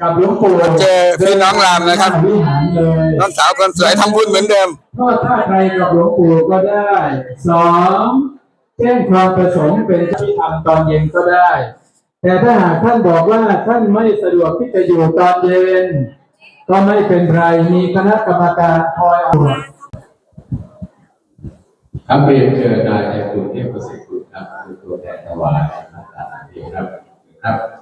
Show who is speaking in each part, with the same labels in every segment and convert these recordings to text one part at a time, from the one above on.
Speaker 1: กับหลวงปู่
Speaker 2: เจอพี่น้องรามนะครับ
Speaker 1: วิหารเลย
Speaker 2: น้องสาวคนสวยทำบุญเหมือนเดิม
Speaker 1: ทอดผ้าไทยกับหลวงปู่ก็ได้สองแจ้งความประสงค์เป็นที่ทำตอนเย็นก็ได้ แต่ถ้าหากท่านบอกว่าท่านไม่สะดวกที่จะอยู่ตอนเย็น ก็ไม่เป็นไรมีคณะกรรมการคอยเอา
Speaker 3: ครับเรียนเชิญนายแทนคุณเทพประสิทธิ์คุณครับคือตัวแทนถวายนะครับเองครับ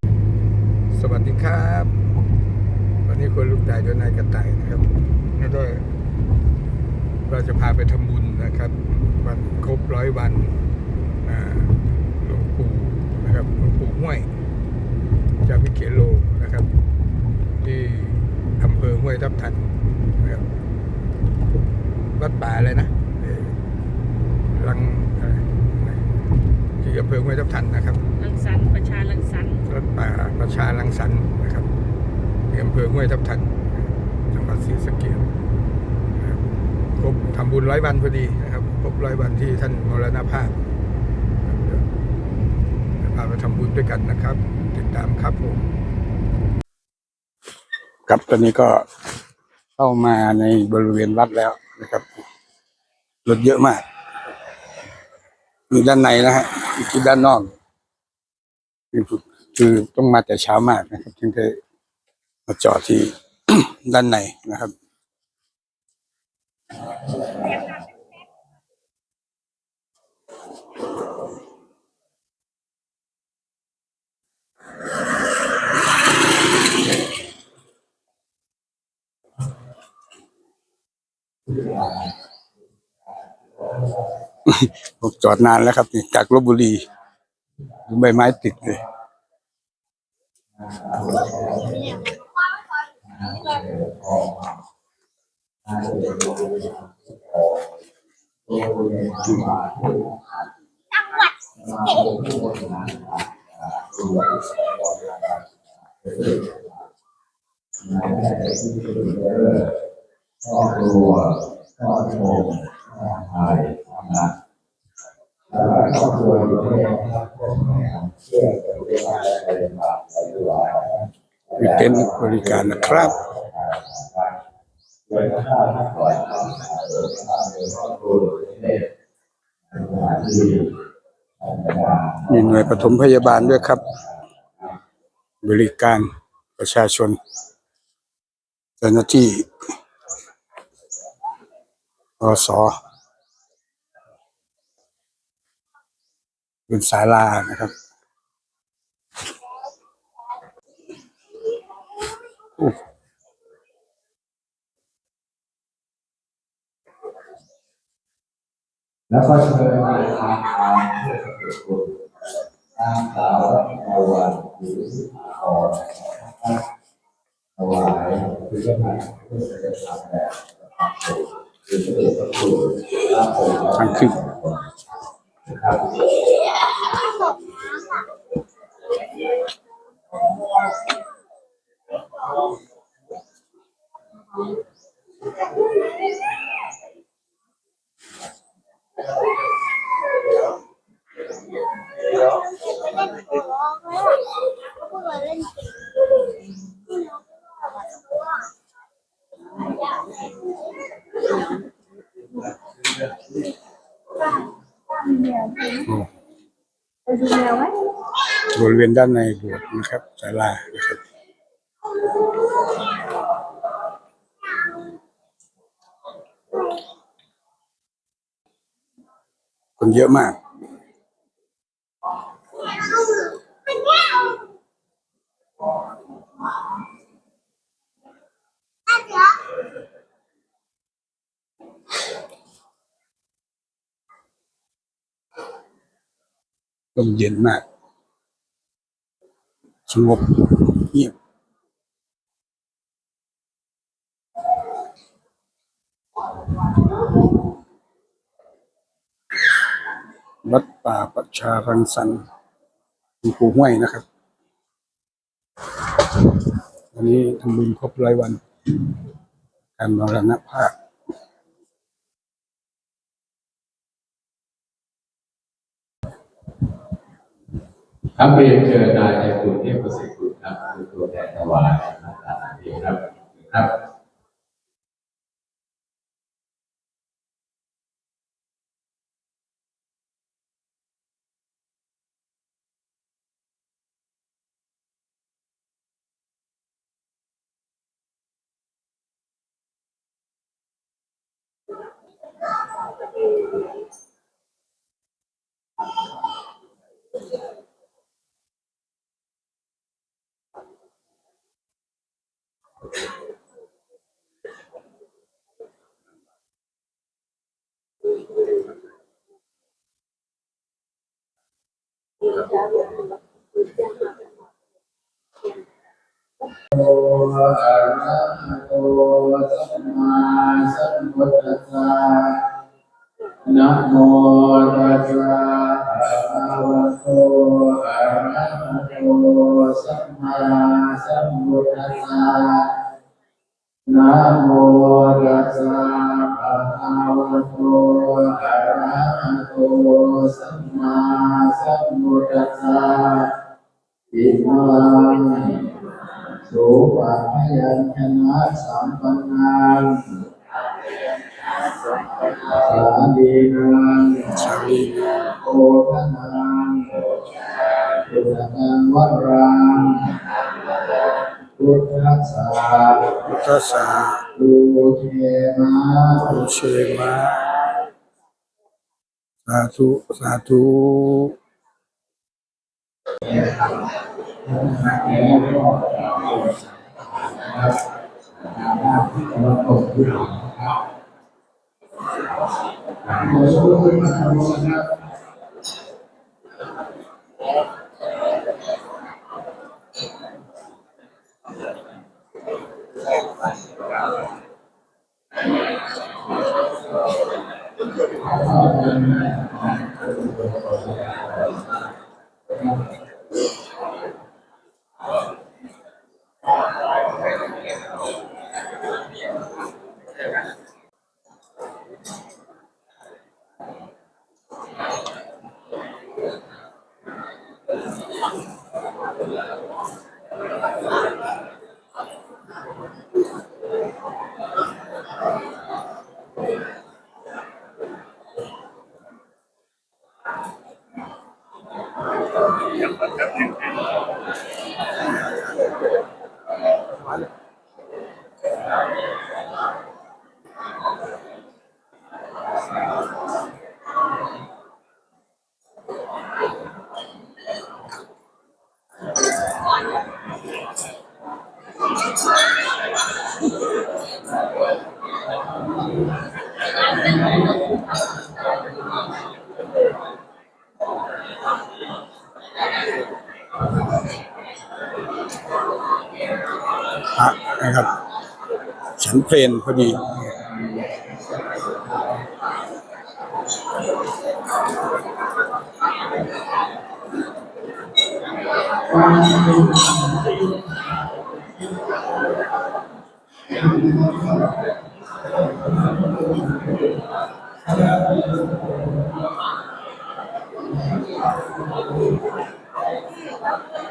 Speaker 2: สวัสดีครับ วันนี้คนลูกตายด้วยนายกระต่ายนะครับแล้วก็เราจะพาไปทำบุญนะครับ วันครบร้อยวันหลวงปู่นะครับหลวงปู่ห้วยจากวิเขโลนะครับ ที่อำเภอห้วยทับทันนะครับวัดป่าอะไรนะเอ่อลัง อะไรที่อำเภอห้วยทับทันนะครับ
Speaker 4: ลังสันประชาลังสัน
Speaker 2: รถป่าประชาลังสรรค์นะครับที่อำเภอห้วยทับทันจังหวัดศรีสะเกษนะครับครบทำบุญร้อยวันพอดีนะครับครบร้อยวันที่ท่านมรณภาพนะครับเดี๋ยวพาไปทำบุญด้วยกันนะครับ ติดตามครับผมครับตอนนี้ก็เข้ามาในบริเวณวัดแล้วนะครับรถเยอะมาก อยู่ด้านในนะฮะที่ด้านนอกคือคือต้องมาแต่เช้ามากนะครับถึงจะมาจอดที่ด้านในนะครับ ผมจอดนานแล้วครับนี่จากลบบุรีดูใบไม้ติดเลย
Speaker 3: ครอบครัวครอบครัวไทยนะแล้วก็ครอบครัวอยู่ที่เชื่อเป็นเรื่องอะไรมาใส่ตัว
Speaker 2: มีเต็นท์บริการนะครับมีหน่วยปฐมพยาบาลด้วยครับ บริการประชาชนเจ้าหน้าที่อสเป็นศาลานะครับ
Speaker 3: แล้วก็เชิญมาทางทางเพื่อเกิดบุญนางสาวตะวันหรืออ่อนถวายคือจะมาเพื่อจะทำแบบคือจะเป็นประตูรับผม
Speaker 2: ทั้งคืน
Speaker 3: นะครับ
Speaker 2: บริเวณด้านในบวชนะครับศาลานะครับคนเยอะมาก
Speaker 5: ลมเย็นมาก สงบเงียบวัดป่าประชารังสรรค์หลวงปู่ห้วยนะครับ วันนี้ทำบุญครบร้อยวัน การมรณภาพ
Speaker 6: ครับเรียนเชิญนายใจคุณเทพประสิทธิ์คุณครับคือตัวแทนถวายนะครับเดี๋ยวครับ ระหะโตสัมมาสัมพุทธัสสะนะโมตัสสะภะคะวะโตอะระหะโตสัมมาสัมพุทธัสสะนะโมตัสสะภะคะวะโตอะระหะโตสัม ยัญชนะสัมปันนังสาลีนัง
Speaker 5: สาลีนา
Speaker 6: โอทนังพุทธังวรังพุทธัสสะ
Speaker 5: พุทธสา
Speaker 6: ดูเทนะ
Speaker 5: โอเชมาสาธุสาธุ
Speaker 6: แล้วก็ตกที่หลังครับขอสู้ขึ้นมาทำนะครับ やっぱやってる
Speaker 5: พระนะครับ ฉันเพลนพอดี Thank you.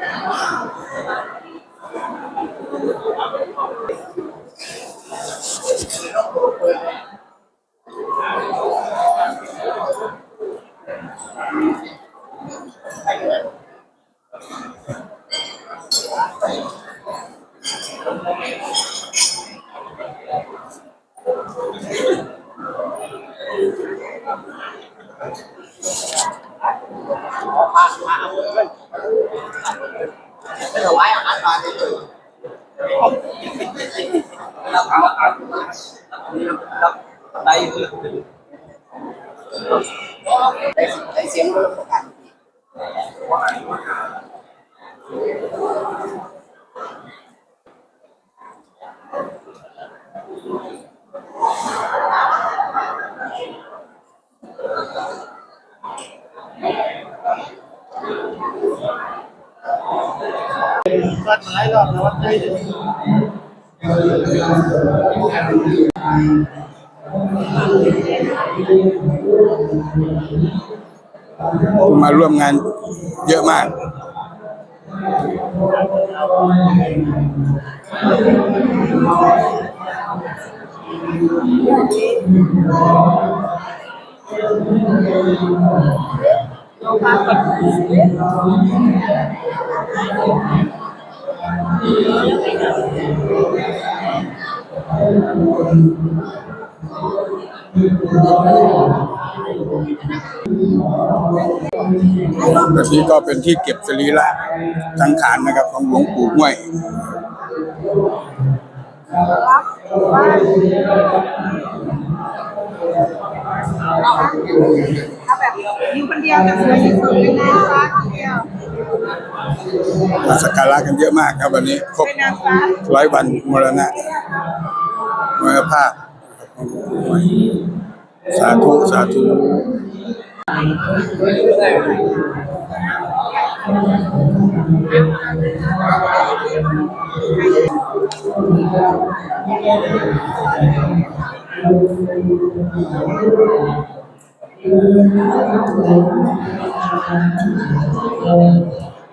Speaker 7: ได้ได้เสียง
Speaker 2: มาร่วมงานเยอะมาก แบบนี้ก็เป็นที่เก็บสรีระสังขารนะครับ ของหลวงปู่ห้วย
Speaker 4: เอาแบบอยู่คนเดียวจะสวยที่สุดเป็นนา
Speaker 2: มาสักการะกันเยอะมากครับวันนี้ครบ
Speaker 4: เป็นนางฟ้า
Speaker 2: ร้อยวันมรณะมรณภาพสาธุสาธุ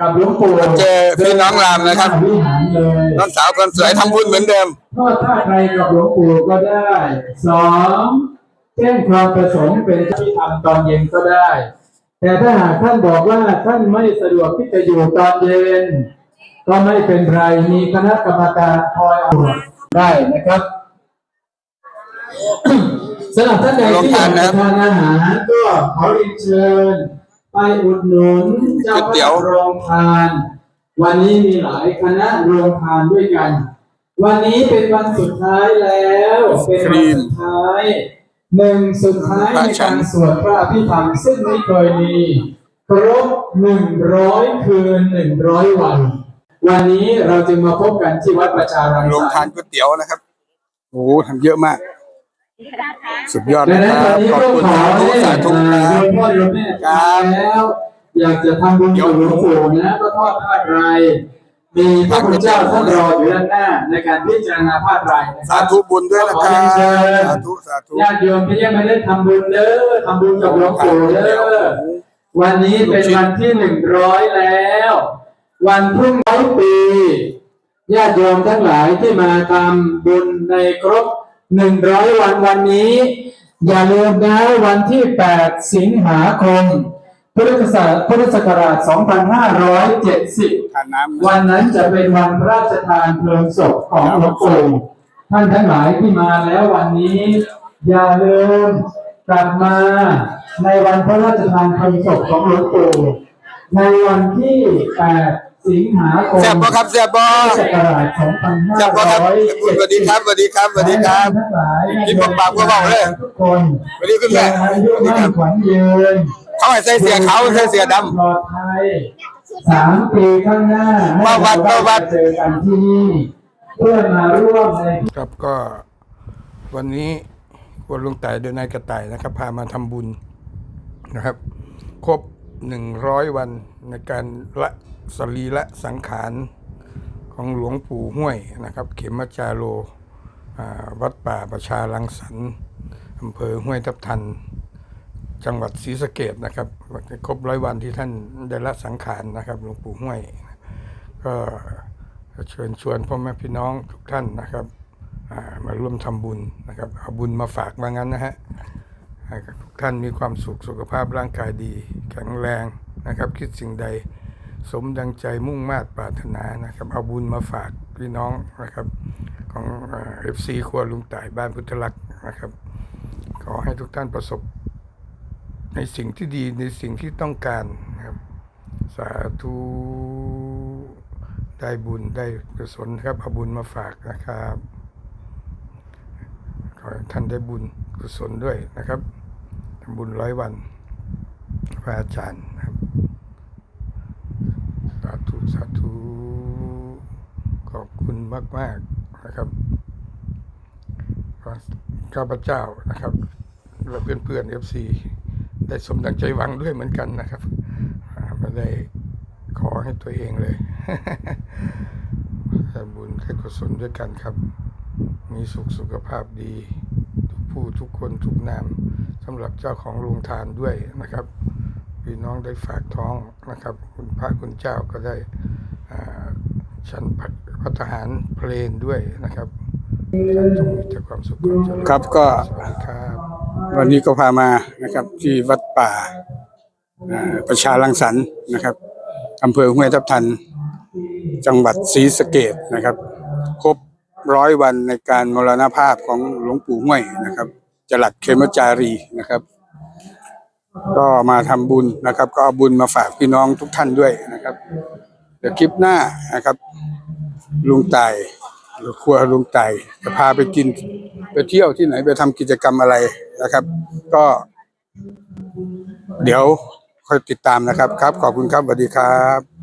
Speaker 4: กั
Speaker 1: บหลวงปู่
Speaker 2: เจอพี่น้องรามนะครับ
Speaker 1: วิหารเลย
Speaker 2: น้องสาวคนสวยทำบุญเหมือนเดิม
Speaker 1: ทอดผ้าไทยกับหลวงปู่ก็ได้สองแจ้งความประสงค์เป็นที่ทำตอนเย็นก็ได้ แต่ถ้าหากท่านบอกว่าท่านไม่สะดวกที่จะอยู่ตอนเย็น ก็ไม่เป็นไรมีคณะกรรมการคอยเอาได้นะครับสำหรับท่านใดที่อยากจะทานอาหารก็ขอเรียนเชิญ ไปอุดหนุนเจ้า
Speaker 2: ก๋วยเตี๋ยว
Speaker 1: ภาพโรงทาน วันนี้มีหลายคณะโรงทานด้วยกัน วันนี้เป็นวันสุดท้ายแล้ว เป็นวันสุดท้ายหนึ่งสุดท้ายในการสวดพระอภิธรรมซึ่งไม่เคยมีครบหนึ่งร้อยคืนหนึ่งร้อยวัน วันนี้เราจึงมาพบกันที่วัดประชารัง
Speaker 2: โรง
Speaker 1: สร
Speaker 2: ทานก๋วยเตี๋ยวนะครับ โอ้โหทำเยอะมาก สุดยอด
Speaker 1: ดั
Speaker 2: นะ
Speaker 1: งนั้น
Speaker 2: ค
Speaker 1: วั
Speaker 2: รั
Speaker 1: น
Speaker 2: บ
Speaker 1: นี้
Speaker 2: ขอบ
Speaker 1: ก็
Speaker 2: คุณ
Speaker 1: ขอ
Speaker 2: สาธุ
Speaker 1: ให้
Speaker 2: สาธุค
Speaker 1: โย
Speaker 2: รับ
Speaker 1: มพ่อโยมแม่
Speaker 2: ครับ
Speaker 1: แล้วอยากจะทำบุญกับหลวงปู่นะก็ทอดผ้าไตรมีพระคุณเจ้าท่านรออยู่ด้านหน้า ในการพิจารณาผ้าไตรนะค
Speaker 2: สา
Speaker 1: รับ
Speaker 2: ธุบุญด้วยนะ
Speaker 1: ขอ
Speaker 2: ครั
Speaker 1: เรียนเชิ
Speaker 2: บ
Speaker 1: ญ
Speaker 2: สาธุสาธุ
Speaker 1: ญาติโยมที่ยังไม่ได้ทำบุญเด้อทำบุญกับหลวงปู่เด้อวันนี้เป็นวันที่หนึ่งร้อยแล้ว วันพรุ่งร้อยปีญาติโยมทั้งหลายที่มาทำบุญในครบ หนึ่งร้อยวันวันนี้ อย่าลืมนะวันที่แปดสิงหาคมพุทธศักราชพุทธศักราช 2570
Speaker 2: ทานน้ำ
Speaker 1: วันนั้นจะเป็นวันพระราชทานเพลิงศพของหลวงปู่ท่านทั้งหลายที่มาแล้ววันนี้ อย่าลืมกลับมาในวันพระราชทานเพลิงศพของหลวงปู่ในวันที่ 8 สิงหาคม
Speaker 2: แซ่บบ่ครับแซ่บบ่
Speaker 1: พุทธศักราช
Speaker 2: แซ่บบ่ครับสวัสดีครับสวัสดีครับสวัสดีครับ
Speaker 1: ทั้งหลาย
Speaker 2: กินปากๆเบาๆเลย
Speaker 1: ทุกคน
Speaker 2: สวัสดีคุณแม่
Speaker 1: อายุมั่นขวัญยืน
Speaker 2: เขาให้ใส่เสียขาวใส่เสียดำ
Speaker 1: ปลอดภัยสามปีข้างหน้าให้
Speaker 2: มาวัด
Speaker 1: เร
Speaker 2: มาวัด
Speaker 1: เจอกันที่นี่เพื่อมาร่วมใน
Speaker 2: ครับก็ วันนี้วันลุงต่ายโดยนายกระต่ายนะครับ พามาทำบุญนะครับ ครบหนึ่งร้อยวันในการละ สรีละสังขารของหลวงปู่ห้วยนะครับ เขมจาโรวัดป่าประชารังสรรค์อำเภอห้วยทับทัน จังหวัดศรีสะเกดนะครับครบร้อยวันที่ท่านได้ละสังขารนะครับหลวงปู่ห้วย ก็เชิญชวนพ่อแม่พี่น้องทุกท่านนะครับามาร่วมทำบุญนะครับเอาบุญมาฝากว่างั้นนะฮะทุกท่านมีความสุขสุขภาพร่างกายดี แข็งแรงนะครับ คิดสิ่งใด สมดังใจมุ่งมา่ปรารถนานะครับ เอาบุญมาฝากพี่น้องนะครับ ของเอฟซีครัวลุงต่ายบ้านพุทธลักษณ์นะครับ ขอให้ทุกท่านประสบ ในสิ่งที่ดีในสิ่งที่ต้องการนะครับ สาธุได้บุญได้กุศลครับเอาบุญมาฝากนะครับขอให้ท่านได้บุญกุศลด้วยนะครับทำบุญร้อยวันพระอาจารย์นะครับ สาธุสาธุขอบ คุณมาก ๆนะครับข้าพเจ้านะครับและเพื่อนๆเอฟซีได้สมดังใจหวังด้วยเหมือนกันนะครับอ่าไม่ได้ขอให้ตัวเองเลยให้บุญให้กุศลด้วยกันครับ มีสุขสุขภาพดี ทุกผู้ทุกคนทุกนามสำหรับเจ้าของโรงทานด้วยนะครับ พี่น้องได้ฝากท้องนะครับ คุณพระคุณเจ้าก็ได้อ่าฉัน พัฒหารเพลนด้วยนะครับจงมีแต่ความสุขความเจริญ
Speaker 5: ครับก็
Speaker 2: สวัสดีครับ
Speaker 5: วันนี้ก็พามานะครับที่วัดป่าอ่าประชารังสรรค์นะครับอำเภอห้วยทับทัน จังหวัดศรีสะเกดนะครับ ครบร้อยวันในการมรณภาพของหลวงปู่ห้วยนะครับจรัดเขมจารีนะครับ ก็มาทำบุญนะครับ ก็เอาบุญมาฝากพี่น้องทุกท่านด้วยนะครับ เดี๋ยวคลิปหน้านะครับ ลุงไต่หรือครัวลุงไต่จะพาไปกิน ไปเที่ยวที่ไหนไปทำกิจกรรมอะไรนะครับ ก็ เดี๋ยวคอยติดตามนะครับ ครับ ขอบคุณครับสวัสดีครับ